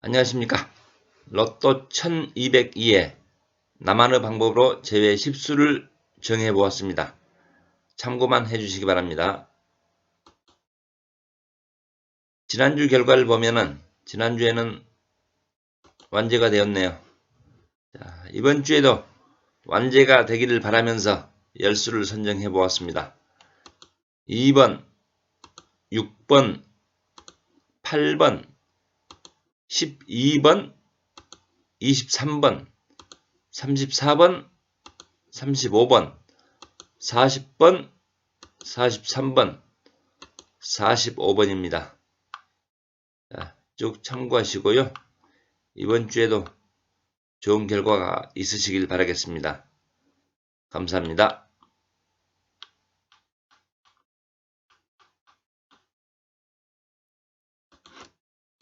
안녕하십니까. 로또 1202에 나만의 방법으로 제외 10수를 정해 보았습니다. 참고만 해주시기 바랍니다. 지난주 결과를 보면은 지난주에는 완제가 되었네요. 자, 이번 주에도 완제가 되기를 바라면서 열수를 선정해 보았습니다. 2번, 6번, 8번, 12번, 23번, 34번, 35번, 40번, 43번, 45번입니다. 자, 쭉 참고하시고요. 이번 주에도 좋은 결과가 있으시길 바라겠습니다. 감사합니다.